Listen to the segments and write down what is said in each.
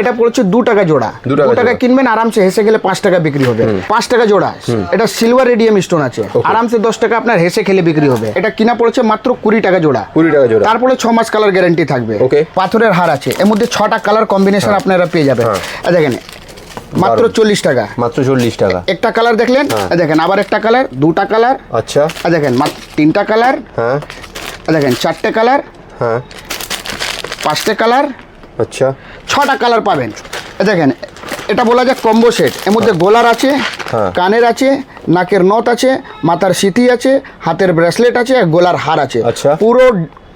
এটা পড়ছে দু টাকা জোড়া। দু টাকা। কিনবেন আরামসে হেসে গেলে পাঁচ টাকা বিক্রি হবে। পাঁচ টাকা জোড়া। এটা সিলভার রেডিয়াম স্টোন আছে। আরামসে দশ টাকা আপনার হেসে খেলে বিক্রি হবে। এটা কিনা পড়ছে মাত্র কুড়ি টাকা জোড়া। কুড়ি টাকা জোড়া। তারপরে ছ মাস কালার গ্যারান্টি থাকবে. পাথরের হার আছে। এর মধ্যে ছটা কালার কম্বিনেশন আপনারা পেয়ে যাবেন। হ্যাঁ। দেখেন মাত্র চল্লিশ টাকা। মাত্র চল্লিশ টাকা। একটা কালার দেখলেন? হ্যাঁ। দেখেন আবার একটা কালার দুটা কালার আচ্ছা। দেখেন মাত্র তিনটা কালার হ্যাঁ। দেখেন চারটে কালার হ্যাঁ। পাঁচটে কালার আচ্ছা ছটা কালার পাবেন দেখেন এটা বলা যায় কম্বো সেট এর মধ্যে গোলার আছে হ্যাঁ। কানের আছে নাকের নথ আছে মাথার সিথি আছে হাতের ব্রেসলেট আছে গলার হার আছে আচ্ছা। পুরো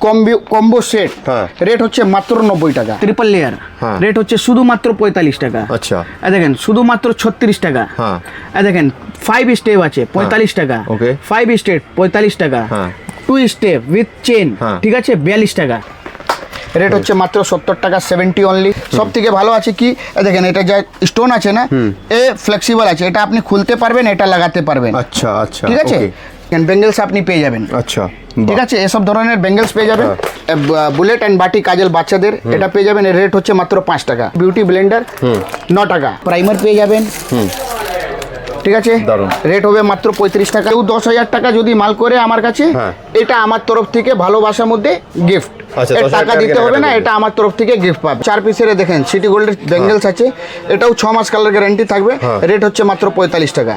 কম্বি কম্বো সেট হ্যাঁ। রেট হচ্ছে মাত্র নব্বই টাকা ট্রিপল লেয়ার হ্যাঁ। রেট হচ্ছে শুধুমাত্র পঁয়তাল্লিশ টাকা আচ্ছা দেখেন শুধুমাত্র ছত্রিশ টাকা হ্যাঁ। দেখেন ফাইভ স্টেপ আছে পঁয়তাল্লিশ টাকা. ফাইভ স্টেপ পঁয়তাল্লিশ টাকা হ্যাঁ। টু স্টেপ উইথ চেন হ্যাঁ। ঠিক আছে বিয়াল্লিশ টাকা রেট হচ্ছে মাত্র সত্তর টাকা সেভেন্টি অনলি সব থেকে ভালো আছে কি? দেখেন এটা যা স্টোন আছে না এ ফ্লেক্সিবল আছে। এটা আপনি খুলতে পারবেন এটা লাগাতে পারবেন। আচ্ছা আচ্ছা ঠিক আছে? বেঙ্গলস আপনি পেয়ে যাবেন। আচ্ছা ঠিক আছে? এসব ধরনের বেঙ্গলস পেয়ে যাবেন। বুলেট অ্যান্ড বাটি কাজল বাচ্চাদের এটা পেয়ে যাবেন। এর রেট হচ্ছে মাত্র পাঁচ টাকা। বিউটি ব্লেন্ডার ন টাকা। প্রাইমার পেয়ে যাবেন। ঠিক আছে? রেট হবে মাত্র পঁয়ত্রিশ টাকা। কেউ দশ হাজার টাকা যদি মাল করে আমার কাছে হ্যাঁ। এটা আমার তরফ থেকে ভালোবাসার মধ্যে গিফট আচ্ছা, এর 10,000 টাকা দিতে হবে না এটা আমার তরফ থেকে গিফট পাবে। চার পিসের দেখেন সিটি গোল্ডের বেঙ্গলস আছে। এটাও ছ মাস কালার গ্যারান্টি থাকবে। হ্যাঁ। রেট হচ্ছে মাত্র পঁয়তাল্লিশ টাকা।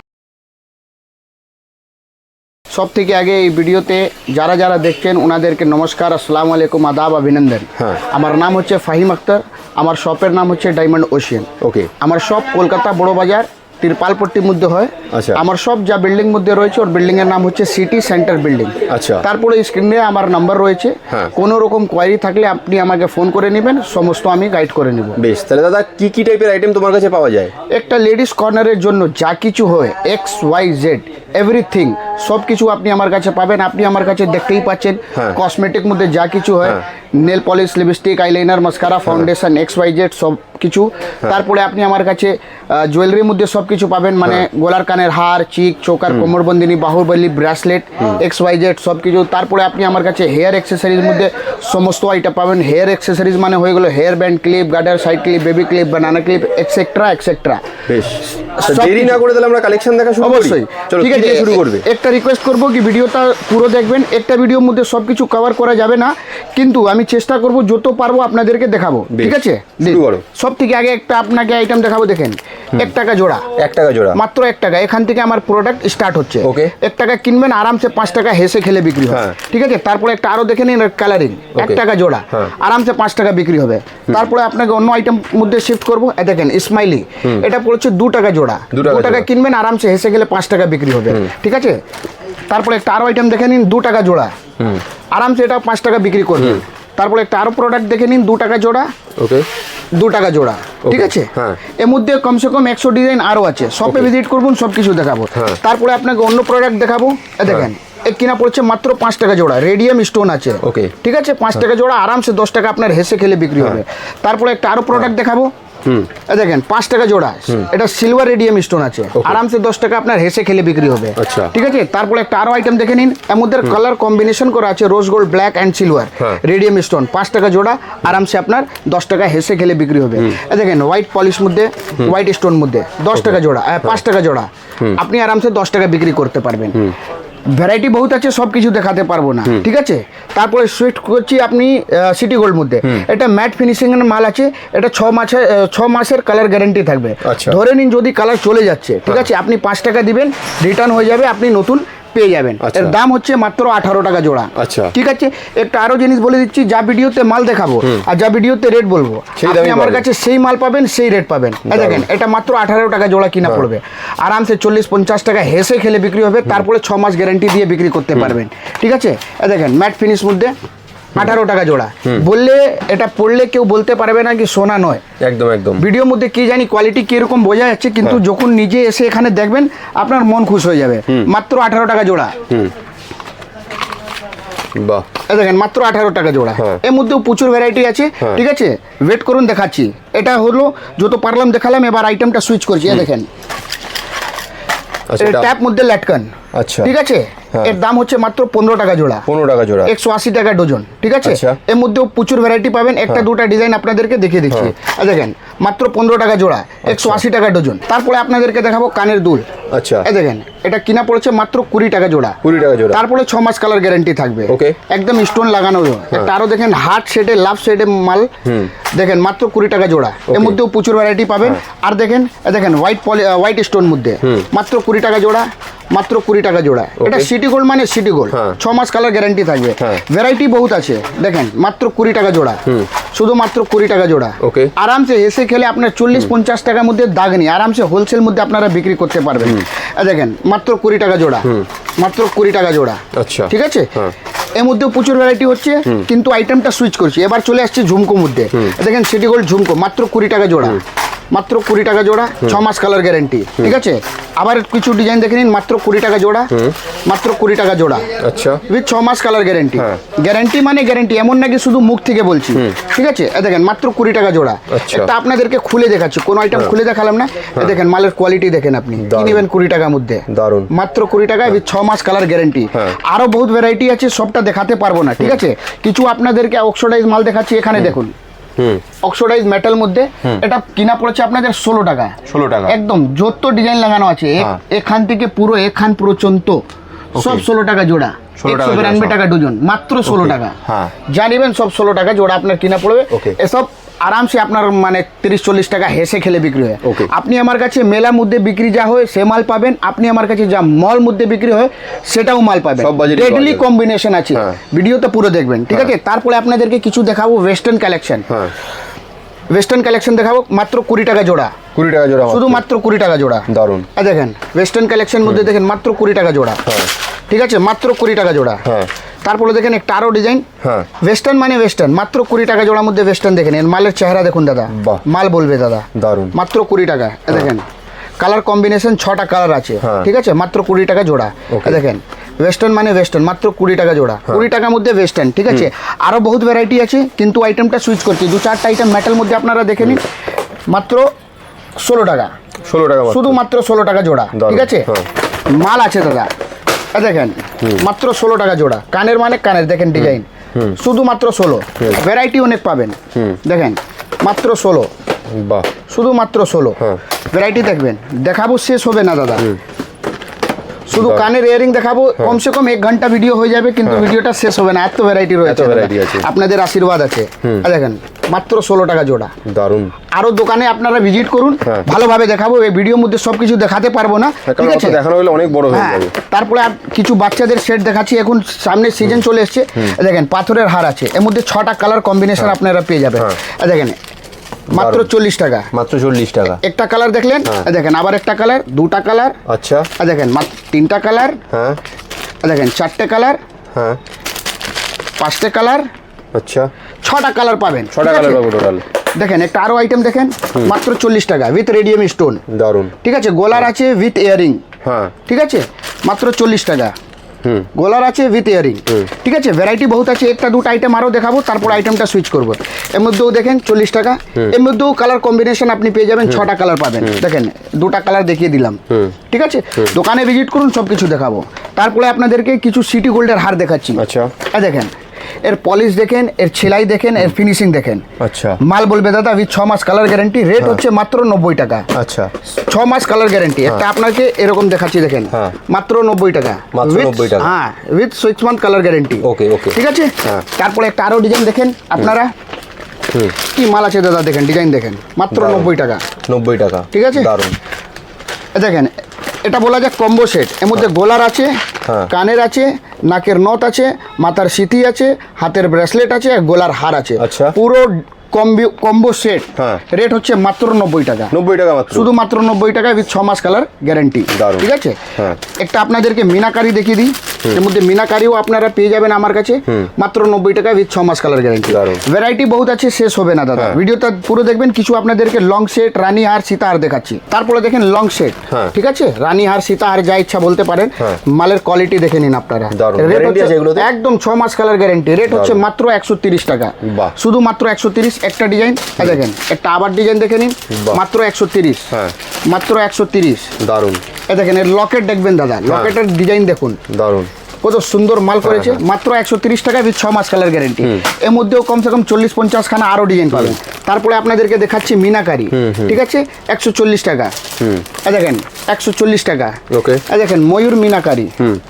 সব থেকে আগে এই ভিডিওতে যারা যারা দেখছেন ওনাদেরকে নমস্কার আসসালামু আলাইকুম আদাব অভিনন্দন। হ্যাঁ। আমার নাম হচ্ছে ফাহিম আক্তার আমার শপের নাম হচ্ছে ডায়মন্ড ওশিয়ান ওকে আমার শপ কলকাতা বড় বাজার তিরপালপট্টির মধ্যে হয় আচ্ছা। আমার সব যা বিল্ডিং মধ্যে রয়েছে ওর বিল্ডিং এর নাম হচ্ছে সিটি সেন্টার বিল্ডিং আচ্ছা। তারপরে স্ক্রিনে আমার নাম্বার রয়েছে হ্যাঁ। কোনো রকম কোয়ারি থাকলে আপনি আমাকে ফোন করে নেবেন সমস্ত আমি গাইড করে নেব বেশ তাহলে দাদা কি কি টাইপের আইটেম তোমার কাছে পাওয়া যায় একটা লেডিস কর্নারের জন্য যা কিছু হয় এক্স ওয়াই জেড এভরিথিং সব কিছু আপনি আমার কাছে পাবেন আপনি আমার কাছে দেখতেই পাচ্ছেন। হ্যাঁ। কসমেটিক মধ্যে যা কিছু হয় হ্যাঁ। Nail polish lipstick eyeliner mascara foundation X Y Z সব কিছু হ্যাঁ। তারপরে আপনি আমার কাছে জুয়েলারির মধ্যে সব কিছু পাবেন মানে গোলার কানের হার চিক choker কোমরবন্দিনী Baahubali bracelet X Y Z সব কিছু তারপরে আপনি আমার কাছে হেয়ার অ্যাক্সেসরিজ মধ্যে সমস্ত আইটেম পাবেন। হেয়ার অ্যাক্সেসরিজ মানে হয়ে গেলো hair band clip garter side clip baby clip banana clip etcetera etcetera দেরি না করে তাহলে আমরা কালেকশন দেখা শুরু অবশ্যই। ঠিক আছে দিয়ে শুরু করবে। একটা রিকোয়েস্ট করব কি ভিডিওটা পুরো দেখবেন একটা ভিডিওর মধ্যে সব কিছু কভার করা যাবে না কিন্তু আমি চেষ্টা করব যত পারব আপনাদেরকে দেখাবো ঠিক আছে? সব থেকে আগে একটা আপনাকে আইটেম দেখাবো দেখেন এক টাকা জোড়া। এক টাকা জোড়া। মাত্র এক টাকা এখান থেকে আমার প্রোডাক্ট স্টার্ট হচ্ছে। ওকে। এক টাকা কিনবেন আরামসে পাঁচ টাকা হেসে খেলে বিক্রি হবে। হ্যাঁ। ঠিক আছে? তারপরে একটা আরও দেখে নিন কালারিং এক টাকা জোড়া। হ্যাঁ। আরামসে পাঁচ টাকা বিক্রি হবে। তারপরে আপনাকে অন্য আইটেম মধ্যে শিফট করব। দেখেন স্মাইলি এটা পড়ছে দু টাকা জোড়া। দু টাকা। কিনবেন আরামসে হেসে গেলে পাঁচ টাকা বিক্রি হবে। ঠিক আছে? তারপরে একটা আরও আইটেম দেখে নিন দু টাকা জোড়া। আরামসে এটা পাঁচ টাকা বিক্রি করবে তারপরে একটা আরও প্রোডাক্ট দেখে নিন দু টাকা জোড়া। ওকে। দু টাকা জোড়া। ঠিক আছে? হ্যাঁ। এর মধ্যে কমসে কম একশো ডিজাইন আরও আছে। শপে ভিজিট করবেন সব কিছু দেখাবো। হ্যাঁ। তারপরে আপনাকে অন্য প্রোডাক্ট দেখাবো। এ দেখেন এ কিনা পড়ছে মাত্র পাঁচ টাকা জোড়া। রেডিয়াম স্টোন আছে। Okay. ঠিক আছে? পাঁচ টাকা জোড়া আরামসে দশ টাকা আপনার হেসে খেলে বিক্রি হবে। তারপরে একটা আরও প্রোডাক্ট দেখাবো। দেখেন পাঁচ টাকা জোড়া। এটা সিলভার রেডিয়াম স্টোন আছে। আরামসে দশ টাকা আপনার হেসে খেলে বিক্রি হবে। আচ্ছা। ঠিক আছে? তারপরে একটা আরও আইটেম দেখে নিন। এর মধ্যে কালার কম্বিনেশন করা আছে rose gold black and silver হ্যাঁ। রেডিয়াম স্টোন পাঁচ টাকা জোড়া। আরামসে আপনার দশ টাকা হেসে খেলে বিক্রি হবে। দেখেন হোয়াইট পলিশ মধ্যে হোয়াইট স্টোন মধ্যে দশ টাকা জোড়া পাঁচ টাকা জোড়া। আপনি আরামসে দশ টাকা বিক্রি করতে পারবেন। ভ্যারাইটি বহুত আছে সব কিছু দেখাতে পারব না। ঠিক আছে? তারপরে সুইট করছি আপনি সিটি গোল্ড মধ্যে। এটা ম্যাট ফিনিশিং এর মাল আছে এটা ছ মাসের ছ মাসের কালার গ্যারেন্টি থাকবে। আচ্ছা। ধরে নিন যদি কালার চলে যাচ্ছে ঠিক আছে? আপনি পাঁচ টাকা দিবেন রিটার্ন হয়ে যাবে আপনি নতুন পেয়ে যাবেন। আচ্ছা। এর দাম হচ্ছে মাত্র আঠারো টাকা জোড়া। আচ্ছা। ঠিক আছে? একটা আরও জিনিস বলে দিচ্ছি যা ভিডিওতে মাল দেখাবো আর যা ভিডিওতে রেট বলব। আপনি আমার কাছে সেই মাল পাবেন সেই রেট পাবেন। দেখেন এটা মাত্র আঠারো টাকা জোড়া কিনা পড়বে। আরামসে চল্লিশ পঞ্চাশ টাকা হেসে খেলে বিক্রি হবে তারপরে ছ মাস গ্যারান্টি দিয়ে বিক্রি করতে পারবেন। ঠিক আছে? দেখেন ম্যাট ফিনিশ মধ্যে আঠারো টাকা জোড়া। বললে এটা পড়লে কেউ বলতে পারবে না কি সোনা নয়। একদম একদম। ভিডিওর মধ্যে কি জানি কোয়ালিটি কীরকম বোঝা যাচ্ছে কিন্তু হ্যাঁ। যখন নিজে এসে এখানে দেখবেন আপনার মন খুশ হয়ে যাবে। মাত্র আঠারো টাকা জোড়া। বাহ। দেখেন মাত্র আঠারো টাকা জোড়া। হ্যাঁ। এর মধ্যেও প্রচুর ভ্যারাইটি আছে হ্যাঁ। ঠিক আছে? ওয়েট করুন দেখাচ্ছি। এটা হলো যত পারলাম দেখালাম এবার আইটেমটা সুইচ করছি। দেখেন। আচ্ছা ট্যাপ মধ্যে ল্যাটকান আচ্ছা। ঠিক আছে। এর দাম হচ্ছে মাত্র পনেরো টাকা জোড়া। পনেরো টাকা জোড়া। একশো আশি টাকা ডজন ঠিক আছে? আচ্ছা। এর মধ্যেও প্রচুর ভ্যারাইটি পাবেন। একটা দুটা ডিজাইন আপনাদেরকে দেখিয়ে দিচ্ছি। দেখেন মাত্র পনেরো টাকা জোড়া একশো আশি টাকা ডজন। তারপরে আপনাদেরকে দেখাবো কানের দুল। আচ্ছা। এই দেখেন এটা কিনা পড়েছে মাত্র কুড়ি টাকা জোড়া। কুড়ি টাকা জোড়া। তারপরে ছ মাস কালার গ্যারান্টি থাকবে। Okay. একদম স্টোন লাগানো একটা আরও দেখেন হার্ট শেডে লাভ শেডে মাল। দেখেন মাত্র কুড়ি টাকা জোড়া। এর মধ্যেও প্রচুর ভ্যারাইটি পাবেন। আর দেখেন দেখেন হোয়াইট হোয়াইট স্টোন মধ্যে। মাত্র কুড়ি টাকা জোড়া। মাত্র কুড়ি টাকা জোড়া। এটা সিটি গোল্ড মানে সিটি গোল্ড হ্যাঁ। ছ মাস কালার গ্যারান্টি থাকবে। ভ্যারাইটি বহুত আছে। দেখেন মাত্র কুড়ি টাকা জোড়া। শুধু মাত্র কুড়ি টাকা জোড়া। Okay. আরামসে এসে খেলে আপনার চল্লিশ পঞ্চাশ টাকার মধ্যে দাগ নেই। আরামসে হোলসেল মধ্যে আপনারা বিক্রি করতে পারবেন। দেখেন মাত্র কুড়ি টাকা জোড়া। মাত্র কুড়ি টাকা জোড়া। আচ্ছা। ঠিক আছে? হ্যাঁ। এর মধ্যেও প্রচুর ভ্যারাইটি হচ্ছে কিন্তু আইটেমটা সুইচ করছি। এবার চলে আসছে ঝুমকো মধ্যে। দেখেন সিটি গোল্ড ঝুমকো মাত্র কুড়ি টাকা জোড়া। মাত্র কুড়ি টাকা জোড়া ছ মাস কালার গ্যারান্টি ঠিক আছে? আবার কিছু ডিজাইন দেখে নিন মাত্র কুড়ি টাকা জোড়া মাত্র কুড়ি টাকা জোড়া। আচ্ছা। ছ মাস কালার গ্যারেন্টি হ্যাঁ। গ্যারেন্টি মানে গ্যারেন্টি এমন নাকি শুধু মুখ থেকে বলছি। ঠিক আছে? দেখেন মাত্র কুড়ি টাকা জোড়া। আচ্ছা। এটা আপনাদেরকে খুলে দেখাচ্ছি কোনো আইটেম খুলে দেখালাম না। দেখেন মালের কোয়ালিটি দেখেন আপনি। নেবেন কুড়ি টাকার মধ্যে? দারুণ। মাত্র কুড়ি টাকা উইথ ছ মাস কালার গ্যারেন্টি হ্যাঁ। আরও বহুত ভ্যারাইটি আছে সবটা দেখাতে পারব না ঠিক আছে? কিছু আপনাদেরকে অক্সোডাইজ মাল দেখাচ্ছি এখানে দেখুন। অক্সোডাইজ মেটাল মধ্যে এটা কিনা পড়েছে আপনাদের ষোলো টাকা 16 টাকা। একদম যত ডিজাইন লাগানো আছে হ্যাঁ। এখান থেকে পুরো এখান পর্যন্ত সব ষোলো টাকা জোড়া। 16 টাকা একশো বিরানব্বই টাকা ডজন মাত্র ষোলো টাকা। হ্যাঁ। জানিবেন সব ষোলো টাকা জোড়া আপনার কিনা পড়বে। এসব আরামসে আপনার মানে তিরিশ চল্লিশ টাকা হেসে খেলে বিক্রি হয়. আপনি আমার কাছে মেলা মধ্যে বিক্রি যা হয় সে মাল পাবেন। আপনি আমার কাছে যা মল মধ্যে বিক্রি হয় সেটাও মাল পাবেন। ডেডলি কম্বিনেশন আছে। হ্যাঁ। ভিডিওতে পুরো দেখবেন ঠিক আছে? তারপরে আপনাদেরকে কিছু দেখাবো ওয়েস্টার্ন কালেকশন হ্যাঁ। ওয়েস্টার্ন কালেকশন দেখাবো মাত্র কুড়ি টাকা জোড়া। কুড়ি টাকা জোড়া শুধু মাত্র। কুড়ি টাকা জোড়া। দারুণ। এই দেখেন ওয়েস্টার্ন কালেকশন মধ্যে দেখেন মাত্র কুড়ি টাকা জোড়া। হ্যাঁ। ঠিক আছে? মাত্র কুড়ি টাকা জোড়া। হ্যাঁ। তারপরে দেখেন একটা আরও ডিজাইন হ্যাঁ। ওয়েস্টার্ন মানে ওয়েস্টার্ন মাত্র কুড়ি টাকা জোড়ার মধ্যে ওয়েস্টার্ন দেখেন। এর মালের চেহারা দেখুন দাদা। মাল বলবে দাদা। দারুণ। মাত্র কুড়ি টাকা। এই দেখেন কালার কম্বিনেশন ছটা কালার আছে। হ্যাঁ। ঠিক আছে? মাত্র কুড়ি টাকা জোড়া. দেখেন ওয়েস্টার্ন মানে ওয়েস্টার্ন মাত্র কুড়ি টাকা জোড়া। কুড়ি টাকার মধ্যে ওয়েস্টার্ন ঠিক আছে? আরও বহুত ভ্যারাইটি আছে কিন্তু আইটেমটা সুইচ করছি। দু চারটা আইটেম মেটাল মধ্যে আপনারা দেখে নিন। মাত্র ষোলো টাকা। ষোলো টাকা মাত্র। শুধুমাত্র ষোলো টাকা জোড়া। ঠিক আছে? হ্যাঁ। মাল আছে দাদা। দেখেন মাত্র ষোলো টাকা জোড়া। কানের মানে কানের দেখেন ডিজাইন শুধুমাত্র ষোলো। ভ্যারাইটি অনেক পাবেন। দেখেন মাত্র ষোলো। বাহ। শুধুমাত্র ষোলো। হ্যাঁ। ভ্যারাইটি দেখবেন। দেখাবো শেষ হবে না দাদা। শুধু কানের ইয়ারিং দেখাবো। কমসে কম এক ঘণ্টা ভিডিও হয়ে যাবে কিন্তু ভিডিওটা শেষ হবে না। এত ভ্যারাইটি রয়েছে। আপনাদের আশীর্বাদ আছে। দেখেন মাত্র ষোলো টাকা জোড়া। দারুণ আরও দোকানে আপনারা ভিজিট করুন হ্যাঁ। ভালোভাবে দেখাবো এই ভিডিওর মধ্যে সব কিছু দেখাতে পারব না হ্যাঁ, ঠিক আছে? দেখানো হলে অনেক বড় হয়ে হ্যাঁ যাবে। তারপরে আর কিছু বাচ্চাদের সেট দেখাচ্ছি এখন সামনে সিজন চলে এসছে। দেখেন পাথরের হার আছে এর মধ্যে ছটা কালার কম্বিনেশন আপনারা পেয়ে যাবেন। দেখেন মাত্র চল্লিশ টাকা। মাত্র চল্লিশ টাকা। একটা কালার দেখলেন। দেখেন আবার একটা কালার দুটা কালার আচ্ছা। দেখেন মাত্র তিনটা কালার হ্যাঁ। দেখেন চারটে কালার হ্যাঁ। পাঁচটে কালার আচ্ছা। ছটা কালার পাবেন। ছটা কালার পাবো টোটাল দেখেন একটা আরও আইটেম দেখেন মাত্র চল্লিশ টাকা উইথ রেডিয়াম স্টোন দারুণ। ঠিক আছে? গোলার আছে উইথ ইয়ারিং হ্যাঁ। ঠিক আছে? মাত্র চল্লিশ টাকা। হুম। গোলার আছে উইথ ইয়ারিং ঠিক আছে? ভ্যারাইটি বহুত আছে একটা দুটো আইটেম আরও দেখাবো তারপর আইটেমটা সুইচ করব। এর মধ্যেও দেখেন চল্লিশ টাকা। এর মধ্যেও কালার কম্বিনেশন আপনি পেয়ে যাবেন ছটা কালার পাবেন। দেখেন দুটা কালার দেখিয়ে দিলাম। ঠিক আছে? দোকানে ভিজিট করুন সব কিছু দেখাবো। তারপরে আপনাদেরকে কিছু সিটি গোল্ডের হার দেখাচ্ছি। আচ্ছা। দেখেন এর পলিশ দেখেন এর সেলাই দেখেন এর ফিনিশিং দেখেন। আচ্ছা। মাল বলবে দাদা উইথ ছ মাস কালার গ্যারান্টি রেট হচ্ছে মাত্র নব্বই টাকা। আচ্ছা। ছ মাস কালার গ্যারান্টি একটা আপনাকে এরকম দেখাচ্ছি দেখেন হ্যাঁ। মাত্র নব্বই টাকা। মাত্র 90 টাকা। হ্যাঁ with six month colour guarantee okay okay ঠিক আছে? হ্যাঁ। তারপরে একটা আরও ডিজাইন দেখেন আপনারা। কি মাল আছে দাদা দেখেন ডিজাইন দেখেন মাত্র। নব্বই টাকা। নব্বই টাকা। ঠিক আছে? দারুণ। দেখেন এটা বলা যায় কম্বো সেট এর মধ্যে গোলার আছে হ্যাঁ। কানের আছে নাকের নথ আছে মাথার সিথি আছে হাতের ব্রেসলেট আছে আর গলার হার আছে আচ্ছা। পুরো কম্বি সেট হ্যাঁ। রেট হচ্ছে মাত্র নব্বই টাকা। নব্বই টাকা মাত্র। শুধুমাত্র নব্বই টাকা উইথ ছ মাস কালার গ্যারান্টি। ঠিক আছে? হ্যাঁ। একটা আপনাদেরকে মিনাকারি দেখিয়ে দিই। এর মধ্যে মিনাকারিও আপনারা পেয়ে যাবেন আমার কাছে। মাত্র নব্বই টাকা উইথ ছ মাস কালার গ্যারান্টি। ভ্যারাইটি বহুত আছে শেষ হবে না দাদা। হ্যাঁ। ভিডিওটা পুরো দেখবেন কিছু আপনাদেরকে লং সেট রানী হার সীতাহার দেখাচ্ছি। তারপরে দেখেন লং সেট। ঠিক আছে? রানী হার সীতাহার যা ইচ্ছা বলতে পারেন। মালের কোয়ালিটি দেখে নিন আপনারা। Guarantee হচ্ছে- একদম ছ মাস কালার গ্যারান্টি রেট হচ্ছে মাত্র একশো তিরিশ টাকা। শুধু মাত্র একশো তিরিশ। একটা ডিজাইন দেখেন একটা আবার ডিজাইন দেখে নিন মাত্র একশো তিরিশ। হ্যাঁ। মাত্র একশো তিরিশ। দারুণ। এ দেখেন এর লকেট দেখবেন দাদা। লকেটের ডিজাইন দেখুন। দারুণ। কত সুন্দর মাল করেছে? মাত্র একশো তিরিশ টাকা উইথ ছ মাস কালার গ্যারেন্টি। এর মধ্যেও কমসে কম চল্লিশ পঞ্চাশ খানা আরও ডিজাইন পাবেন। তারপরে আপনাদেরকে দেখাচ্ছি মিনাকারি। ঠিক আছে? একশো চল্লিশ টাকা। দেখেন একশো চল্লিশ টাকা। ওকে। দেখেন ময়ূর মিনাকারি।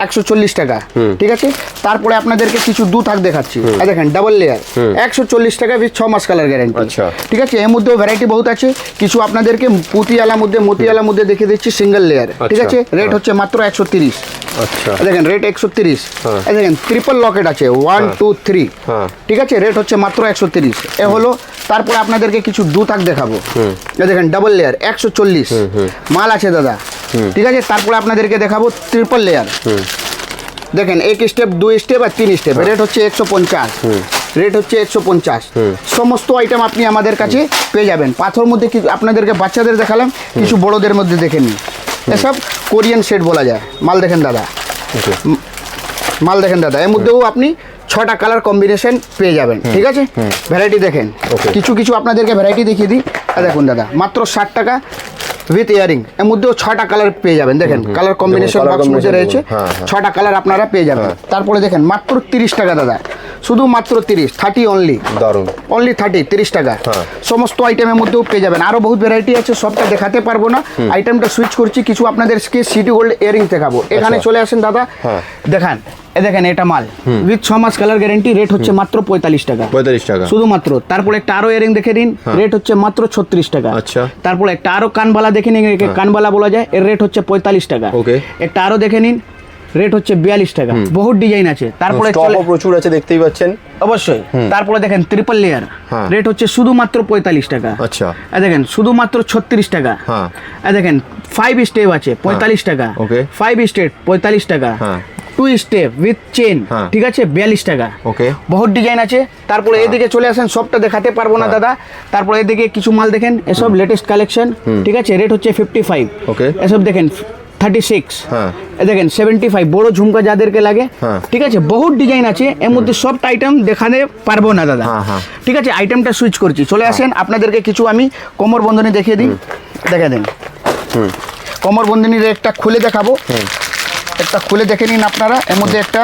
একশো চল্লিশ টাকা। ঠিক আছে? তারপরে আপনাদেরকে কিছু দু থাক দেখাচ্ছি দেখেন ডাবল লেয়ার একশো চল্লিশ টাকা উইথ ছ মাস কালার গ্যারেন্টি। আচ্ছা। ঠিক আছে? এর মধ্যেও ভ্যারাইটি বহুত আছে। কিছু আপনাদেরকে পুতিয়ালার মধ্যে মতিয়ালার মধ্যে দেখে দিচ্ছি সিঙ্গেল লেয়ার ঠিক আচ্ছা, আছে? রেট হ্যাঁ। হচ্ছে মাত্র একশো তিরিশ। আচ্ছা। দেখেন রেট একশো তিরিশ। হ্যাঁ। দেখেন ট্রিপল লকেট আছে ওয়ান টু থ্রি হ্যাঁ। ঠিক আছে রেট হচ্ছে মাত্র একশো তিরিশ। এ হলো তারপরে আপনাদেরকে কিছু দু থাক দেখাবো দেখেন ডাবল লেয়ার একশো চল্লিশ। মাল আছে দাদা। ঠিক আছে তারপরে আপনাদেরকে দেখাবো ট্রিপল লেয়ার দেখেন এক স্টেপ দুই স্টেপ আর তিন স্টেপ রেট হচ্ছে একশো পঞ্চাশ। রেট হচ্ছে একশো পঞ্চাশ। সমস্ত আইটেম আপনি আমাদের কাছে পেয়ে যাবেন। পাথর মধ্যে কি আপনাদেরকে বাচ্চাদের দেখালাম কিছু বড়দের মধ্যে দেখে নিন। এসব কোরিয়ান সেট বলা যায়। মাল দেখেন দাদা। মাল দেখেন দাদা এর মধ্যেও আপনি ছটা কালার কম্বিনেশন পেয়ে যাবেন ঠিক আছে? ভ্যারাইটি দেখেন। কিছু কিছু আপনাদেরকে ভ্যারাইটি দেখিয়ে দিই। দেখুন দাদা মাত্র ষাট টাকা উইথ ইয়ারিং এর মধ্যেও ছটা কালার পেয়ে যাবেন দেখেন কালার কম্বিনেশন colour বক্স মধ্যে রয়েছে হ্যাঁ, হ্যাঁ। ছটা কালার আপনারা পেয়ে যাবেন। তারপরে দেখেন মাত্র তিরিশ টাকা দাদা। শুধু মাত্র তিরিশ থার্টি অনলি দারুণ। অনলি থার্টি তিরিশ টাকা। হ্যাঁ। সমস্ত আইটেমের মধ্যেও পেয়ে যাবেন। আরও বহুত ভ্যারাইটি আছে সবটা দেখাতে পারব না। আইটেমটা সুইচ করছি কিছু আপনাদেরকে সিটি গোল্ড ইয়ারিং দেখাবো। এখানে আচ্ছা। চলে আসেন দাদা। হ্যাঁ। দেখান এ দেখেন এটা মাল। উইথ ছ মাস কালার গ্যারেন্টি রেট হচ্ছে মাত্র পঁয়তাল্লিশ টাকা। পঁয়তাল্লিশ টাকা। শুধুমাত্র। তারপরে একটা আরও ইয়ারিং দেখে নিন রেট হচ্ছে মাত্র ছত্রিশ টাকা। আচ্ছা। তারপরে একটা আরও কানবালা দেখে নিন একে কানবালা বলা যায় এর রেট হচ্ছে পঁয়তাল্লিশ টাকা। ওকে একটা আরও দেখে নিন রেট হচ্ছে বিয়াল্লিশ টাকা। বহুত ডিজাইন আছে। তারপরে প্রচুর আছে দেখতেই পাচ্ছেন। অবশ্যই। তারপরে দেখেন ট্রিপল লেয়ার হ্যাঁ। রেট হচ্ছে শুধুমাত্র পঁয়তাল্লিশ টাকা। আচ্ছা। দেখেন শুধুমাত্র ছত্রিশ টাকা। হ্যাঁ। দেখেন ফাইভ স্টেপ আছে পঁয়তাল্লিশ টাকা. ফাইভ স্টেপ পঁয়তাল্লিশ টাকা। হ্যাঁ। টু স্টেপ উইথ চেন হ্যাঁ। ঠিক আছে? বিয়াল্লিশ টাকা। ওকে। বহুত ডিজাইন আছে। তারপরে এদিকে চলে আসেন সবটা দেখাতে পারব না দাদা। তারপরে এদিকে কিছু মাল দেখেন এসব লেটেস্ট কালেকশন ঠিক আছে? রেট হচ্ছে ফিফটি ফাইভ. এসব দেখেন থার্টি সিক্স হ্যাঁ। দেখেন সেভেন্টি ফাইভ বড় ঝুমকা যাদেরকে লাগে। হ্যাঁ। ঠিক আছে বহুত ডিজাইন আছে এর মধ্যে সবটা আইটেম দেখাতে পারব না দাদা। হ্যাঁ। ঠিক আছে আইটেমটা সুইচ করছি। চলে আসেন আপনাদেরকে কিছু আমি কোমর বন্ধনী দেখিয়ে দিই। দেখে দিন কোমর বন্ধনীর একটা খুলে দেখাবো। একটা খুলে দেখে নিন আপনারা। এর মধ্যে একটা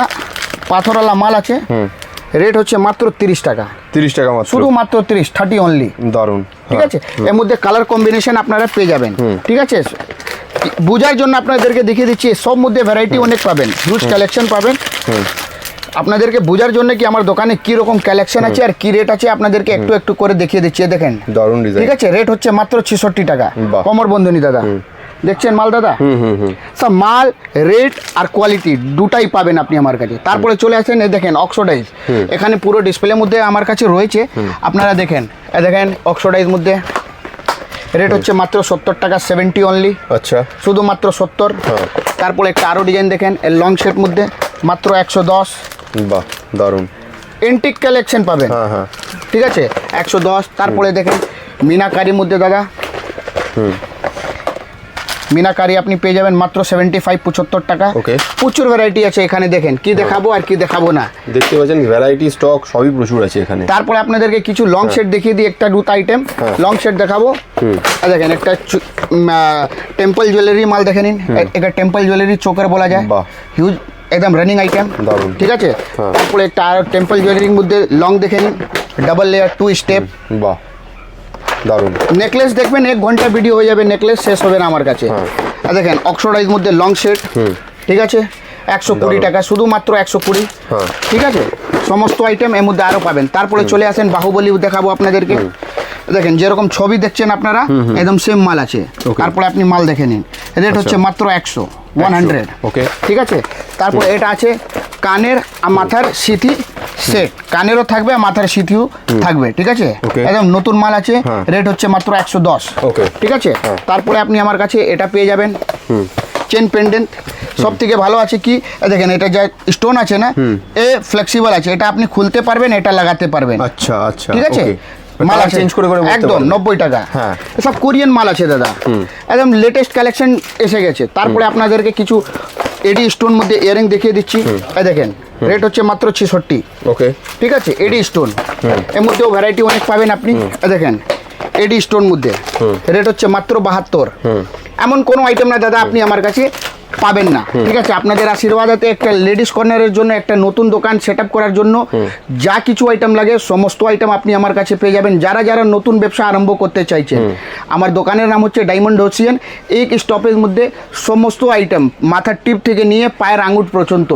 পাথরওয়ালা মাল আছে। রেট হচ্ছে মাত্র তিরিশ টাকা। তিরিশ টাকা মাত্র। শুধু মাত্র তিরিশ থার্টি অনলি দারুণ। ঠিক আছে? এর মধ্যে কালার কম্বিনেশন আপনারা পেয়ে যাবেন। ঠিক আছে? বোঝার জন্য আপনাদেরকে দেখিয়ে দিচ্ছি সব মধ্যে ভ্যারাইটি অনেক পাবেন। হিউজ কালেকশন পাবেন। আপনাদেরকে বোঝার জন্য কি আমার দোকানে কি রকম কালেকশন আছে আর কি রেট আছে আপনাদেরকে একটু একটু করে দেখিয়ে দিচ্ছি দেখেন। দারুণ ডিজাইন ঠিক আছে? রেট হচ্ছে মাত্র ছেষট্টি টাকা। কমর বন্ধনী দাদা। দেখছেন মাল দাদা? সব মাল রেট আর কোয়ালিটি দুটাই পাবেন আপনি আমার কাছে। তারপরে চলে আসেন এই দেখেন অক্সোডাইজ এখানে পুরো ডিসপ্লের মধ্যে আমার কাছে রয়েছে। আপনারা দেখেন এ দেখেন অক্সোডাইজ মধ্যে। রেট হচ্ছে মাত্র সত্তর টাকা সেভেন্টি অনলি আচ্ছা। শুধুমাত্র সত্তর। হ্যাঁ। তারপরে একটা আরও ডিজাইন দেখেন এর লং শেট মধ্যে মাত্র একশো দশ। বাহ দারুণ। এন্টিক কালেকশন পাবেন। হ্যাঁ হ্যাঁ। ঠিক আছে? একশো দশ। তারপরে দেখেন মিনাকারির মধ্যে দাদা। মিনাকারি আপনি পেয়ে যাবেন মাত্র সেভেন্টি ফাইভ পঁচাত্তর টাকা। Okay. প্রচুর ভ্যারাইটি আছে এখানে দেখেন। কি দেখাবো আর কি দেখাবো না। দেখতে পাচ্ছেন ভ্যারাইটি স্টক সবই প্রচুর আছে এখানে। তারপরে আপনাদেরকে কিছু লং সেট দেখিয়ে দিই একটা দুটো আইটেম হ্যাঁ। লং সেট দেখাবো। আর দেখেন একটা টেম্পল জুয়েলারি মাল দেখে নিন। এ- এটা টেম্পল জুয়েলারি চোকার বলা যায়। হিউজ একদম রানিং আইটেম ঠিক আছে? হ্যাঁ। তারপরে একটা আর টেম্পল জুয়েলারির মধ্যে লং দেখে নিন। ডাবল লেয়ার টু স্টেপ বাহ। দারুণ। নেকলেস দেখবেন এক ঘণ্টা ভিডিও হয়ে যাবে নেকলেস শেষ হবে না আমার কাছে। হ্যাঁ। আর দেখেন অক্সোডাইজ মধ্যে লং সেট ঠিক আছে? একশো কুড়ি টাকা শুধুমাত্র একশো কুড়ি। হ্যাঁ। ঠিক আছে? সমস্ত আইটেম এর মধ্যে আরও পাবেন। তারপরে চলে আসেন বাহুবলি দেখাবো আপনাদেরকে। দেখেন যেরকম ছবি দেখছেন আপনারা একদম সেম মাল আছে। তারপরে আপনি মাল দেখে নিন। রেট হচ্ছে মাত্র একশো ওয়ান হান্ড্রেড ওকে ঠিক আছে? তারপরে এটা আছে কানের মাথার সিথি সেট। কানেরও থাকবে আর মাথার সিথিও থাকবে ঠিক আছে? একদম নতুন মাল আছে হ্যাঁ। রেট হচ্ছে মাত্র একশো দশ. ঠিক আছে? হ্যাঁ। তারপরে আপনি আমার কাছে এটা পেয়ে যাবেন। চেন পেন্ডেন্ট সব থেকে ভালো আছে কি? দেখেন এটা যা স্টোন আছে না এ ফ্লেক্সিবল আছে। এটা আপনি খুলতে পারবেন এটা লাগাতে পারবেন। আচ্ছা আচ্ছা। ঠিক আছে? মাল আছে। চেঞ্জ করে করে একদম। নব্বই টাকা। হ্যাঁ। সব কোরিয়ান মাল আছে দাদা। একদম লেটেস্ট কালেকশন এসে গেছে। তারপরে আপনাদেরকে কিছু এডি স্টোন মধ্যে ইয়ারিং দেখিয়ে দিচ্ছি। এই দেখেন রেট হচ্ছে মাত্র ছেষট্টি। ওকে ঠিক আছে? এডি স্টোন এর মধ্যেও ভ্যারাইটি অনেক পাবেন আপনি। দেখেন এডি স্টোন মধ্যে। রেট হচ্ছে মাত্র বাহাত্তর। এমন কোনো আইটেম না দাদা আপনি আমার কাছে পাবেন না। ঠিক আছে আপনাদের আশীর্বাদাতে একটা লেডিস কর্নারের জন্য একটা নতুন দোকান সেট করার জন্য যা কিছু আইটেম লাগে সমস্ত আইটেম আপনি আমার কাছে পেয়ে যাবেন। যারা যারা নতুন ব্যবসা আরম্ভ করতে চাইছেন আমার দোকানের নাম হচ্ছে ডায়মন্ড হোসিয়ান এক স্টপের মধ্যে সমস্ত আইটেম মাথার টিপ থেকে নিয়ে পায়ের আঙুট পর্যন্ত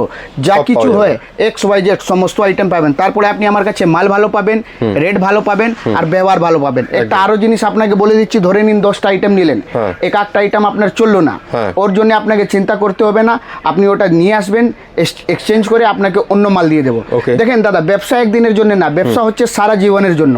যা কিছু হয় এক্স ওয়াই জেড সমস্ত আইটেম পাবেন। তারপরে আপনি আমার কাছে মাল ভালো পাবেন রেট ভালো পাবেন আর ব্যবহার ভালো পাবেন। একটা আরও জিনিস আপনাকে বলে দিচ্ছি ধরে নিন দশটা আইটেম নিলেন। হ্যাঁ। এক একটা আইটেম আপনার চলল না। হ্যাঁ। ওর জন্য আপনাকে চিন্তা করতে হবে না আপনি ওটা নিয়ে আসবেন এক্সচেঞ্জ করে আপনাকে অন্য মাল দিয়ে দেবো। দেখেন দাদা ব্যবসা একদিনের জন্য না ব্যবসা হচ্ছে সারা জীবনের জন্য।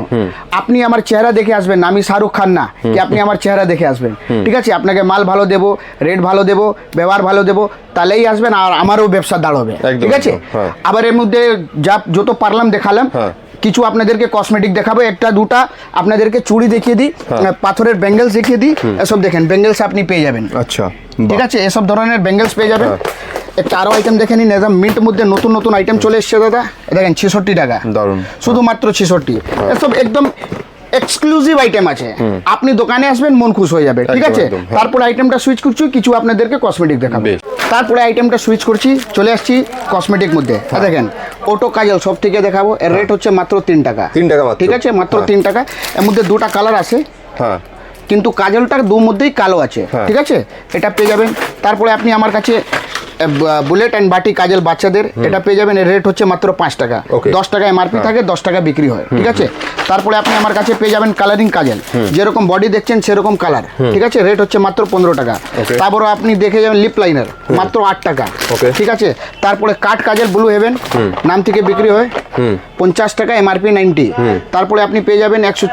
আপনি আমার চেহারা দেখে আসবেন না আমি শাহরুখ খান না কি আপনি আমার চেহারা দেখে আসবেন? ঠিক আছে আপনাকে মাল ভালো দেবো রেট ভালো দেবো ব্যবহার ভালো দেবো তাহলেই আসবেন আর আমারও ব্যবসা দাঁড়াবে। ঠিক আছে? হ্যাঁ। আবার এর মধ্যে যা যত পারলাম দেখালাম হ্যাঁ। কিছু আপনাদেরকে কসমেটিক দেখাবো একটা দুটা আপনাদেরকে চুড়ি দেখিয়ে দিই হ্যাঁ। পাথরের ব্যাঙ্গেলস দেখিয়ে দিই এসব দেখেন ব্যাঙ্গেলস আপনি পেয়ে যাবেন। আচ্ছা ঠিক আছে? এসব ধরনের ব্যাঙ্গেলস পেয়ে যাবেন। হ্যাঁ। একটা আরও আইটেম দেখে নিন একদম মিন্ট মধ্যে নতুন নতুন আইটেম চলে এসছে দাদা। দেখেন ছেষট্টি টাকা। শুধুমাত্র ছেষট্টি। এসব একদম এক্সক্লুসিভ আইটেম আছে। আপনি দোকানে আসবেন মন খুশ হয়ে যাবে ঠিক আছে? হ্যাঁ। তারপরে আইটেমটা সুইচ করছি কিছু আপনাদেরকে কসমেটিক দেখাবো। তারপরে আইটেমটা সুইচ করছি চলে আসছি কসমেটিক মধ্যে। হ্যাঁ। দেখেন অটো কাজল সব থেকে দেখাবো এর রেট হচ্ছে মাত্র তিন টাকা। তিন টাকা। ঠিক আছে? মাত্র হ্যাঁ। তিন টাকা। এর মধ্যে দুটা কালার আছে। হ্যাঁ। কিন্তু কাজলটার দু মধ্যেই কালো আছে হ্যাঁ। ঠিক আছে? এটা পেয়ে যাবেন। তারপরে আপনি আমার কাছে বুলেট অ্যান্ড বাটি কাজল বাচ্চাদের এটা পেয়ে যাবেন এর রেট হচ্ছে মাত্র পাঁচ টাকা. দশ টাকা এমআরপি থাকে দশ টাকা বিক্রি হয় ঠিক আছে? তারপরে আপনি আমার কাছে পেয়ে যাবেন কালারিং কাজল। যেরকম বডি দেখছেন সেরকম কালার ঠিক আছে? রেট হচ্ছে মাত্র পনেরো টাকা. তারপরে আপনি দেখে যাবেন লিপ লাইনার মাত্র আট টাকা ঠিক আছে? তারপরে কাঠ কাজল ব্লু হেভেন নাম থেকে বিক্রি হয় পঞ্চাশ টাকা এমআরপি নাইনটি তারপরে আপনি পেয়ে যাবেন একশো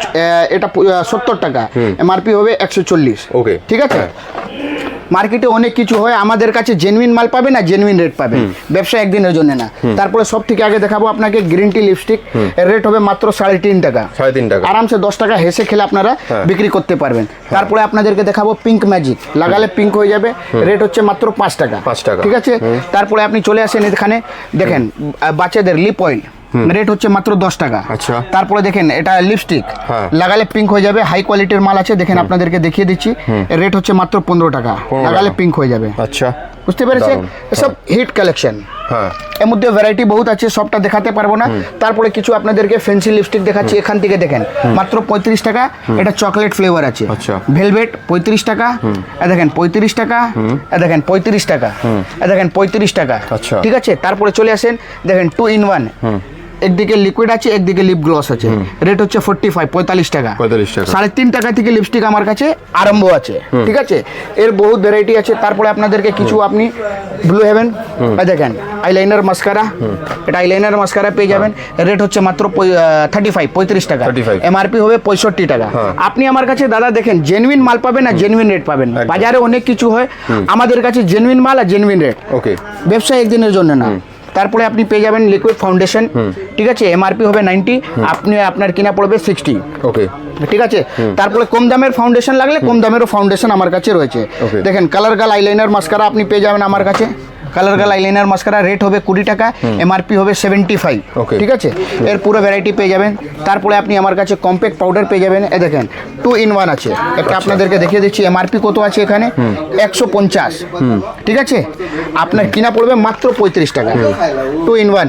এটা সত্তর টাকা এমআরপি হবে একশো চল্লিশ. ঠিক আছে? হ্যাঁ। মার্কেটে অনেক কিছু হয় আমাদের কাছে জেনুইন মাল পাবে না জেনুইন রেট পাবে। ব্যবসা একদিনের জন্য না। তারপরে সব থেকে আগে দেখাবো আপনাকে গ্রিন টি লিপস্টিক রেট হবে মাত্র সাড়ে তিন টাকা। সাড়ে তিন টাকা। আরামসে দশ টাকা হেসে খেলে আপনারা হ্যাঁ। বিক্রি করতে পারবেন। তারপরে আপনাদেরকে দেখাবো পিঙ্ক ম্যাজিক লাগালে পিঙ্ক হয়ে যাবে। রেট হচ্ছে মাত্র পাঁচ টাকা। পাঁচ টাকা। ঠিক আছে? তারপরে আপনি চলে আসেন এখানে। দেখেন বাচ্চাদের লিপ অয়েল রেট হচ্ছে মাত্র দশ টাকা। আচ্ছা। তারপরে দেখেন এটা লিপস্টিক হ্যাঁ। লাগালে পিঙ্ক হয়ে যাবে হাই কোয়ালিটির মাল আছে দেখেন আপনাদেরকে দেখিয়ে দিচ্ছি। রেট হচ্ছে মাত্র পনেরো টাকা। লাগালে পিঙ্ক হয়ে যাবে। আচ্ছা। বুঝতে পেরেছেন। এসব হিট কালেকশন হ্যাঁ। এর মধ্যে ভ্যারাইটি বহুত আছে সবটা দেখাতে পারব না। তারপরে কিছু আপনাদেরকে ফেন্সি লিপস্টিক দেখাচ্ছি এখান থেকে দেখেন মাত্র পঁয়ত্রিশ টাকা। এটা চকলেট ফ্লেভার আছে। আচ্ছা। ভেলভেট পঁয়ত্রিশ টাকা। দেখেন পঁয়ত্রিশ টাকা। দেখেন পঁয়ত্রিশ টাকা। দেখেন পঁয়ত্রিশ টাকা। আচ্ছা। ঠিক আছে? তারপরে চলে আসেন দেখেন টু ইন ওয়ান একদিকে লিকুইড আছে একদিকে লিপ গ্লস আছে। রেট হচ্ছে ফোর্টি ফাইভ পঁয়তাল্লিশ টাকা। 45 টাকা। সাড়ে তিন টাকা থেকে লিপস্টিক আমার কাছে আরম্ভ আছে ঠিক আছে? এর বহুত ভ্যারাইটি আছে তারপরে আপনাদেরকে কিছু আপনি ব্লু হেভেন দেখেন আইলাইনার মাস্কারা এটা আইলাইনার মাস্কারা পেয়ে যাবেন। রেট হচ্ছে মাত্র থার্টি ফাইভ পঁয়ত্রিশ টাকা। এমআরপি হবে পঁয়ষট্টি টাকা। হ্যাঁ। আপনি আমার কাছে দাদা দেখেন জেনুইন মাল পাবেন না জেনুইন রেট পাবেন। বাজারে অনেক কিছু হয় আমাদের কাছে জেনুইন মাল আর জেনুইন রেট ওকে। ব্যবসা একদিনের জন্য না। তারপরে আপনি পেয়ে যাবেন লিকুইড ফাউন্ডেশন ঠিক আছে? এমআরপি হবে নাইনটি আপনি আপনার কিনা পড়বে সিক্সটি ওকে ঠিক আছে? তারপরে কম দামের ফাউন্ডেশন লাগলে কম দামেরও ফাউন্ডেশন আমার কাছে রয়েছে। দেখেন কালার গাল আইলাইনার মাস্কারা আপনি পেয়ে যাবেন আমার কাছে। কালার গাল আইলাইনার মাস্কারা রেট হবে কুড়ি টাকা এমআরপি হবে সেভেন্টি ফাইভ. ঠিক আছে? এর পুরো ভ্যারাইটি পেয়ে যাবেন। তারপরে আপনি আমার কাছে কম্প্যাক্ট পাউডার পেয়ে যাবেন। এ দেখেন টু ইন ওয়ান আছে। একটা আপনাদেরকে দেখিয়ে দিচ্ছি এমআরপি কত আছে এখানে? একশো পঞ্চাশ ঠিক আছে? আপনার কিনা পড়বে মাত্র পঁয়ত্রিশ টাকা। টু ইন ওয়ান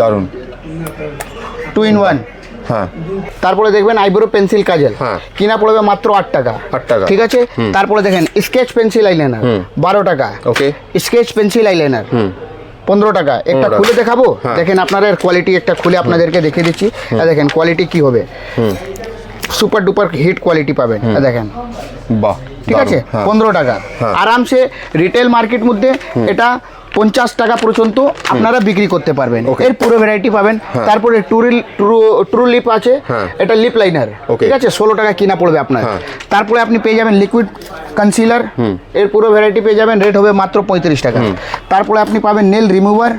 দারুণ। টু ইন ওয়ান তারপরে দেখবেন আইব্রো পেন্সিল কাজল। হ্যাঁ। কিনা পড়বে মাত্র আট টাকা। টাকা। ঠিক আছে? তারপরে দেখেন স্কেচ পেন্সিল আইলাইনার বারো টাকা। ওকে। স্কেচ পেন্সিল আইলাইনার পনেরো টাকা। একটা খুলে দেখাবো? হ্যাঁ। দেখেন আপনাদের কোয়ালিটি একটা খুলে আপনাদেরকে দেখে দিচ্ছি। দেখেন কোয়ালিটি কি হবে? সুপার ডুপার হিট কোয়ালিটি পাবেন। দেখেন। বাহ ঠিক আছে? হ্যাঁ। পনেরো টাকা। হ্যাঁ। আরামসে রিটেল মার্কেট মধ্যে এটা পঞ্চাশ টাকা পর্যন্ত আপনারা বিক্রি করতে পারবেন. এর পুরো ভ্যারাইটি পাবেন। তারপরে টুরিল ট্রু ট্রু লিপ আছে। হ্যাঁ। এটা লিপ লাইনার. ঠিক আছে? ষোলো টাকা কিনা পড়বে আপনার। হ্যাঁ। তারপরে আপনি পেয়ে যাবেন লিকুইড কনসিলার এর পুরো ভ্যারাইটি পেয়ে যাবেন। রেট হবে মাত্র পঁয়ত্রিশ টাকা। তারপরে আপনি পাবেন নেল রিমুভার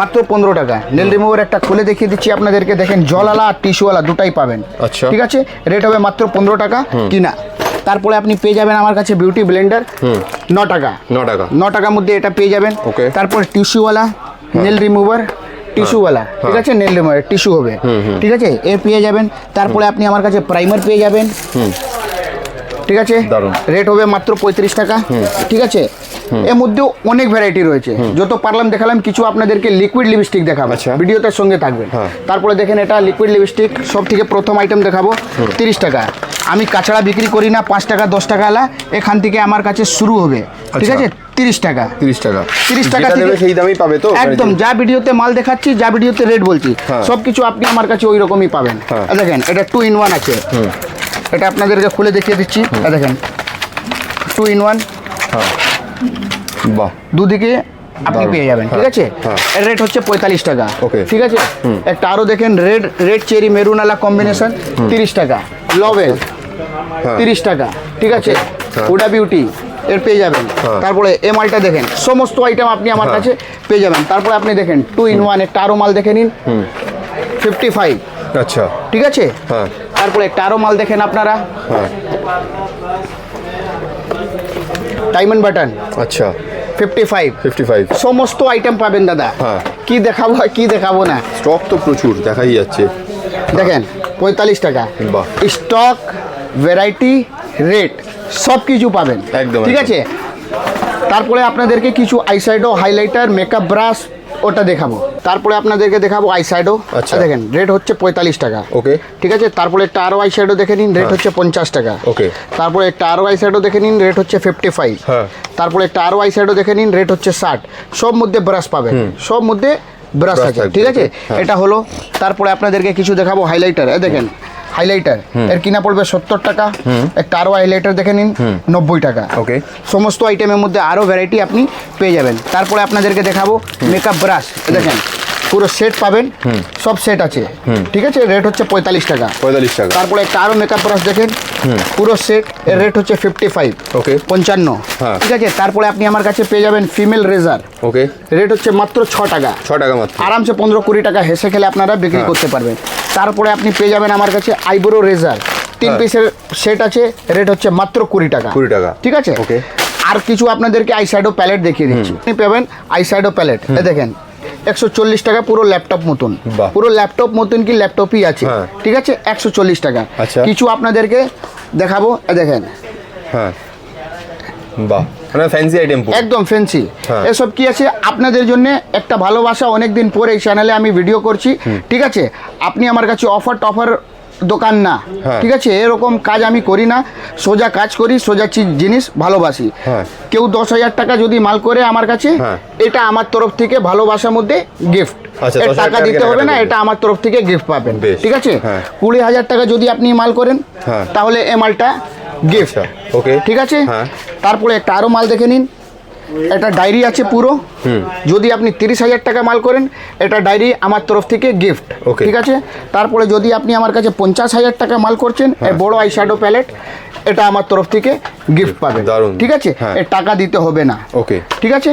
মাত্র পনেরো টাকা। নেল রিমুভার একটা খুলে দেখিয়ে দিচ্ছি আপনাদেরকে। দেখেন জলওয়ালা আর টিস্যুওয়ালা দুটাই পাবেন। আচ্ছা। ঠিক আছে? রেট হবে মাত্র পনেরো টাকা কিনা। তারপরে আপনি পেয়ে যাবেন আমার কাছে বিউটি ব্লেন্ডার ন টাকা। ন টাকা। ন টাকার মধ্যে এটা পেয়ে যাবেন। ওকে। তারপর টিস্যুওয়ালা নেল রিমুভার টিস্যুওয়ালা ঠিক আছে? নেল রিমুভার টিস্যু হবে। ঠিক আছে? এর পেয়ে যাবেন। তারপরে আপনি আমার কাছে প্রাইমার পেয়ে যাবেন। ঠিক আছে? রেট হবে মাত্র পঁয়ত্রিশ টাকা। ঠিক আছে? এর মধ্যেও অনেক ভ্যারাইটি রয়েছে। যত পারলাম দেখালাম কিছু আপনাদেরকে লিকুইড লিপস্টিক দেখাবো। আচ্ছা। ভিডিওটার সঙ্গে থাকবেন। হ্যাঁ। তারপরে দেখেন এটা লিকুইড লিপস্টিক সব থেকে প্রথম আইটেম দেখাবো তিরিশ টাকা। আমি কাছাড়া বিক্রি করি না পাঁচ টাকা দশ টাকা আলা এখান থেকে আমার কাছে শুরু হবে। ঠিক আচ্ছা। আছে? তিরিশ টাকা। তিরিশ টাকা। 30 টাকা সেই দামেই পাবে তো একদম যা ভিডিওতে মাল দেখাচ্ছি যা ভিডিওতে রেট বলছি হ্যাঁ। সব কিছু আপনি আমার কাছে ওই রকমই পাবেন। হ্যাঁ। দেখেন এটা টু ইন ওয়ান আছে। এটা আপনাদেরকে খুলে দেখিয়ে দিচ্ছি। দেখেন টু ইন ওয়ান বাহ। দুদিকে আপনি পেয়ে যাবেন ঠিক হ্যাঁ, আছে? হ্যাঁ। এর রেট হচ্ছে পঁয়তাল্লিশ টাকা. ঠিক আছে? একটা আরও দেখেন রেড রেড চেরি মেরুন আলা কম্বিনেশন তিরিশ টাকা। লভেল হ্যাঁ। তিরিশ টাকা ঠিক আছে। হুডা বিউটি এর পেয়ে যাবেন। তারপরে এ মালটা দেখেন সমস্ত আইটেম আপনি আমার। কাছে পেয়ে যাবেন। তারপরে আপনি দেখেন টু ইন ওয়ান একটা আরও মাল দেখে নিন। ফিফটি ফাইভ আচ্ছা। ঠিক আছে? তারপরে একটা আরও মাল দেখেন আপনারা। ডায়মন্ড বাটন আচ্ছা। ফিফটি ফাইভ ফিফটি ফাইভ সমস্ত আইটেম পাবেন দাদা। হ্যাঁ। কি দেখাবো আর কি দেখাবো না। স্টক তো প্রচুর দেখাই যাচ্ছে। দেখেন পঁয়তাল্লিশ টাকা। বাহ। স্টক ভ্যারাইটি রেট সব কিছু পাবেন। একদম, ঠিক একদম। আছে? তারপরে আপনাদেরকে কিছু আইশ্যাডো হাইলাইটার মেকআপ ব্রাশ ওটা দেখাবো। তারপরে আপনাদেরকে দেখাবো আইশ্যাডো আচ্ছা। দেখেন রেট হচ্ছে পঁয়তাল্লিশ টাকা। ওকে। ঠিক আছে? তারপরে একটা আরও আইশ্যাডো দেখে নিন রেট হচ্ছে পঞ্চাশ টাকা। ওকে। তারপরে একটা আরও আইশ্যাডো দেখে নিন রেট হচ্ছে ফিফটি ফাইভ হ্যাঁ। তারপরে একটা আরও আইশ্যাডো দেখে নিন রেট হচ্ছে ষাট। সব মধ্যে ব্রাশ পাবেন। সব মধ্যে ব্রাশ আছে ঠিক আছে? হ্যাঁ। এটা হলো। তারপরে আপনাদেরকে কিছু দেখাবো হাইলাইটার দেখেন হাইলাইটার। এর কিনা পড়বে সত্তর টাকা। একটা আরও হাইলাইটার দেখে নিন নব্বই টাকা। ওকে। সমস্ত আইটেমের মধ্যে আরও ভ্যারাইটি আপনি পেয়ে যাবেন। তারপরে আপনাদেরকে দেখাবো মেকআপ ব্রাশ দেখেন পুরো সেট পাবেন সব সেট আছে। ঠিক আছে? রেট হচ্ছে পঁয়তাল্লিশ টাকা। পঁয়তাল্লিশ টাকা। তারপরে একটা আরও মেকআপ ব্রাশ দেখেন পুরো সেট এর রেট হচ্ছে ফিফটি ফাইভ ওকে। পঞ্চান্ন। হ্যাঁ। ঠিক আছে? তারপরে আপনি আমার কাছে পেয়ে যাবেন ফিমেল রেজার ওকে। রেট হচ্ছে মাত্র ছ টাকা। ছ টাকা মাত্র। আরামসে পনেরো কুড়ি টাকা হেসে খেলে আপনারা বিক্রি হ্যাঁ। করতে পারবেন। তারপরে আপনি পেয়ে যাবেন আমার কাছে আইব্রো রেজার। তিন হ্যাঁ। পিসের সেট আছে রেট হচ্ছে মাত্র কুড়ি টাকা। 20 টাকা। ঠিক আছে? ওকে আর কিছু আপনাদেরকে আইশ্যাডো প্যালেট দেখিয়ে দিচ্ছি। আপনি পাবেন আইশ্যাডো প্যালেট এ দেখেন একশো চল্লিশ টাকা পুরো ল্যাপটপ মতন। পুরো ল্যাপটপ মতন কি ল্যাপটপই আছে? হ্যাঁ। ঠিক আছে? একশো চল্লিশ টাকা। আচ্ছা। কিছু আপনাদেরকে দেখাবো দেখেন। হ্যাঁ। বাহ। মানে ফ্যান্সি আইটেম একদম ফ্যান্সি। এসব কি আছে? আপনাদের জন্য একটা ভালোবাসা অনেক দিন পরে এই চ্যানেলে আমি ভিডিও করছি। ঠিক আছে? আপনি আমার কাছে অফার টফার দোকান না। হ্যাঁ। ঠিক আছে? এরকম কাজ আমি করি না। সোজা কাজ করি সোজা জিনিস ভালোবাসি। হ্যাঁ। কেউ দশ হাজার টাকা যদি মাল করে আমার কাছে হ্যাঁ। এটা আমার তরফ থেকে ভালোবাসার মধ্যে গিফট আচ্ছা, এর 10,000 টাকা দিতে হবে না এটা আমার তরফ থেকে গিফট পাবেন। ঠিক আছে। কুড়ি হাজার টাকা যদি আপনি মাল করেন। তাহলে এ মালটা গিফট ওকে ঠিক আছে? হ্যাঁ। তারপরে একটা আরও মাল দেখে নিন। এটা ডায়েরি আছে পুরো। যদি আপনি তিরিশ হাজার টাকা মাল করেন এটা ডায়েরি আমার তরফ থেকে গিফট Okay. ঠিক আছে? তারপরে যদি আপনি আমার কাছে পঞ্চাশ হাজার টাকা মাল করছেন এই বড় আই শ্যাডো প্যালেট এটা আমার তরফ থেকে গিফট পাবেন। দারুণ। ঠিক আছে? হ্যাঁ। টাকা দিতে হবে না। ওকে ঠিক আছে?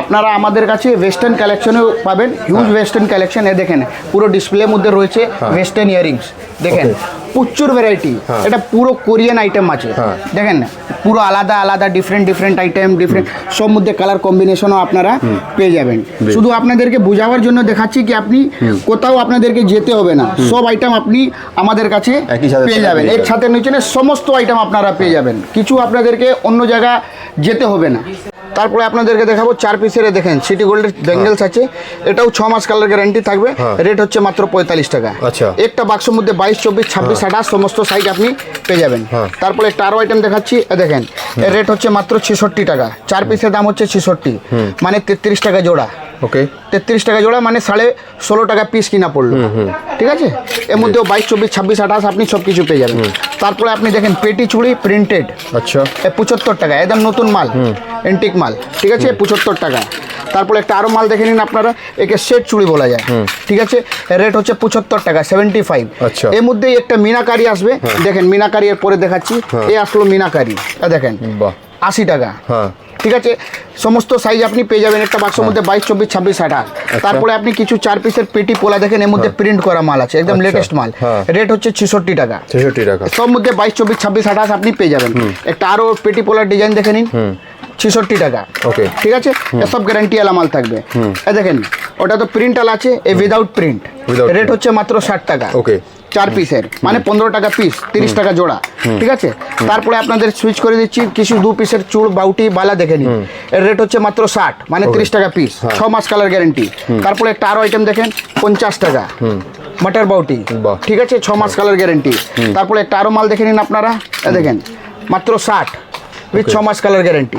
আপনারা আমাদের কাছে ওয়েস্টার্ন কালেকশনেও পাবেন। হিউজ ওয়েস্টার্ন কালেকশন এ দেখেন পুরো ডিসপ্লের মধ্যে রয়েছে ওয়েস্টার্ন ইয়ারিংস দেখেন প্রচুর ভ্যারাইটি। এটা পুরো কোরিয়ান আইটেম আছে। হ্যাঁ। দেখেন পুরো আলাদা আলাদা ডিফারেন্ট ডিফারেন্ট আইটেম ডিফারেন্ট সব মধ্যে কালার কম্বিনেশনও আপনারা পেয়ে যাবেন। শুধু আপনাদেরকে বোঝাবার জন্য দেখাচ্ছি কি আপনি কোথাও আপনাদেরকে যেতে হবে না। সব আইটেম আপনি আমাদের কাছে পেয়ে যাবেন। এর সাথে নিচে সমস্ত আইটেম আপনারা পেয়ে যাবেন। কিছু আপনাদেরকে অন্য জায়গা যেতে হবে না। তারপরে আপনাদেরকে দেখাবো চার পিসের দেখেন সিটি গোল্ডের ব্যাঙ্গেলস আছে। এটাও ছ মাস কালার গ্যারান্টি থাকবে। হ্যাঁ। রেট হচ্ছে মাত্র পঁয়তাল্লিশ টাকা। আচ্ছা। একটা বাক্সের মধ্যে বাইশ চব্বিশ ছাব্বিশ আঠাশ সমস্ত সাইজ আপনি পেয়ে যাবেন। হ্যাঁ। তারপরে একটা আরও আইটেম দেখাচ্ছি দেখেন এর রেট হচ্ছে মাত্র ছেষট্টি টাকা। চার পিসের দাম হচ্ছে ছেষট্টি। মানে তেত্রিশ টাকা জোড়া। ওকে। তেত্রিশ টাকা জোড়া মানে সাড়ে ষোলো টাকা পিস কিনা পড়ল। ঠিক আছে? এর মধ্যেও বাইশ চব্বিশ ছাব্বিশ আঠাশ আপনি সব কিছু পেয়ে যাবেন। তারপরে আপনি দেখেন পেটি চুড়ি প্রিন্টেড আচ্ছা। পঁচাত্তর টাকা একদম নতুন মাল এন্টিক মাল। ঠিক আছে? পঁচাত্তর টাকা। তারপরে একটা আরও মাল দেখে নিন আপনারা একে সেট চুড়ি বলা যায়। ঠিক আছে? রেট হচ্ছে পঁচাত্তর টাকা সেভেন্টি ফাইভ আচ্ছা। এর মধ্যেই একটা মিনাকারি আসবে। দেখেন মিনাকারি এর পরে দেখাচ্ছি এ আসলো মিনাকারি। দেখেন আশি টাকা। হ্যাঁ। ঠিক আছে? সমস্ত সাইজ আপনি পেয়ে যাবেন একটা বাক্সের মধ্যে বাইশ চব্বিশ ছাব্বিশ আঠাশ তারপরে আপনি কিছু চার পিসের পেটি পোলা দেখেন এর মধ্যে প্রিন্ট করা মাল আছে একদম আচ্ছা, লেটেস্ট মাল। হ্যাঁ। রেট হচ্ছে ছেষট্টি টাকা। ছেষট্টি টাকা। সব মধ্যে বাইশ চব্বিশ ছাব্বিশ আঠাশ আপনি পেয়ে যাবেন। একটা আরও পেটি পোলার ডিজাইন দেখে নিন। ছেষট্টি টাকা। ওকে ঠিক আছে? সব গ্যারান্টি আলা মাল থাকবে। দেখেন ওটা তো প্রিন্ট আলা আছে এ উইদাউট প্রিন্ট রেট হচ্ছে মাত্র ষাট টাকা। Okay. চার পিসের মানে পনেরো টাকা পিস তিরিশ টাকা জোড়া ঠিক আছে? তারপরে আপনাদের সুইচ করে দিচ্ছি কিছু দু পিসের চুড় বাউটি বালা দেখে নিন। এর রেট হচ্ছে মাত্র ষাট মানে তিরিশ টাকা পিস ছ মাস কালার গ্যারেন্টি তারপরে একটা আরও আইটেম দেখেন পঞ্চাশ টাকা। মাটার বাউটি। ঠিক আছে? ছ মাস কালার গ্যারেন্টি তারপরে একটা আরও মাল দেখে নিন আপনারা। দেখেন মাত্র ষাট। উইথ ছ মাস কালার গ্যারেন্টি।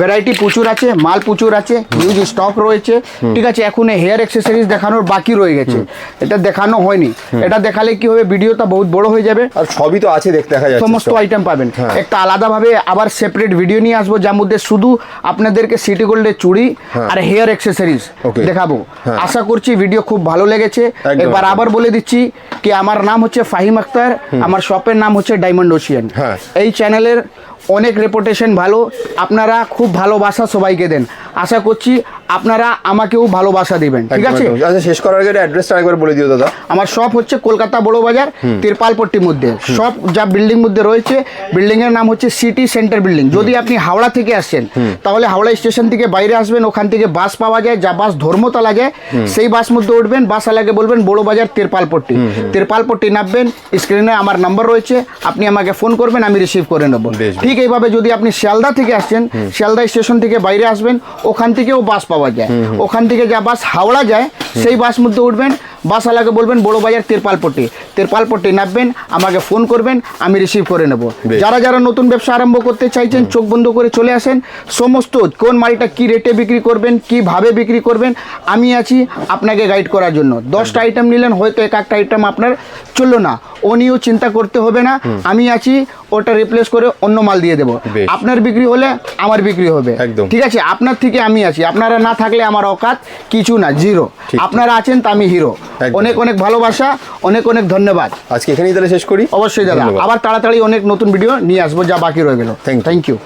ভ্যারাইটি প্রচুর আছে মাল প্রচুর আছে হিউজ স্টক রয়েছে। ঠিক আছে এখন হেয়ার অ্যাক্সেসরিজ দেখানোর বাকি রয়ে গেছে। এটা দেখানো হয়নি। এটা দেখালে কি হবে ভিডিওটা বহুত বড় হয়ে যাবে। আর সবই তো আছে দেখ দেখা যাচ্ছে সমস্ত আইটেম পাবেন। হ্যাঁ। একটা আলাদাভাবে আবার সেপারেট ভিডিও নিয়ে আসব যার মধ্যে শুধু আপনাদেরকে সিটি গোল্ডের চুড়ি আর হেয়ার অ্যাক্সেসরিজ দেখাবো। হ্যাঁ। আশা করছি ভিডিও খুব ভালো লেগেছে। একদম, এবার আবার বলে দিচ্ছি কি আমার নাম হচ্ছে ফাহিম আক্তার আমার শপের নাম হচ্ছে ডায়মন্ড ওশিয়ান হ্যাঁ। এই চ্যানেলের অনেক রেপুটেশন ভালো। আপনারা খুব ভালোবাসা সবাইকে দেন। আশা করছি আপনারা আমাকেও ভালোবাসা দিবেন ঠিক আছে? আচ্ছা শেষ করার আগে অ্যাড্রেসটা একবার বলে দিও দাদা। আমার শপ হচ্ছে কলকাতা বড় বাজার তিরপালপট্টির মধ্যে। সব যা বিল্ডিং মধ্যে রয়েছে বিল্ডিং এর নাম হচ্ছে সিটি সেন্টার বিল্ডিং যদি আপনি হাওড়া থেকে আসছেন তাহলে হাওড়া স্টেশন থেকে বাইরে আসবেন ওখান থেকে বাস পাওয়া যায় যা বাস ধর্মতলা যায় সেই বাস মধ্যে উঠবেন বাস আলাকে বলবেন বড় বাজার তিরপালপট্টি। তিরপালপট্টি নামবেন স্ক্রিনে আমার নাম্বার রয়েছে আপনি আমাকে ফোন করবেন আমি রিসিভ করে নেব। ঠিক এইভাবে যদি আপনি শিয়ালদা থেকে আসছেন শিয়ালদা স্টেশন থেকে বাইরে আসবেন ওখান থেকেও বাস পাওয়া যায়। ওখান থেকে যা বাস হাওড়া যায় সেই বাস মধ্যে উঠবেন বাস আলাকে বলবেন বড় বাজার তেরপালপট্টি। তেরপালপট্টি নামবেন আমাকে ফোন করবেন আমি রিসিভ করে নেব। যারা যারা নতুন ব্যবসা আরম্ভ করতে চাইছেন চোখ বন্ধ করে চলে আসেন। সমস্ত কোন মালটা কি রেটে বিক্রি করবেন কীভাবে বিক্রি করবেন আমি আছি আপনাকে গাইড করার জন্য। দশটা আইটেম নিলেন হয়তো এক একটা আইটেম আপনার চলল না। ও নিয়েও চিন্তা করতে হবে না। আমি আছি ওটা রিপ্লেস করে অন্য মাল দিয়ে দেবো। আপনার বিক্রি হলে আমার বিক্রি হবে। ঠিক আছে? আপনার থেকে আমি আছি। আপনারা না থাকলে আমার অকাত কিছু না জিরো আপনারা আছেন তা আমি হিরো। অনেক অনেক ভালোবাসা অনেক অনেক ধন্যবাদ। আজকে এখানেই তাহলে শেষ করি? অবশ্যই দাদা। আবার তাড়াতাড়ি অনেক নতুন ভিডিও নিয়ে আসব যা বাকি রয়ে গেল। Thank you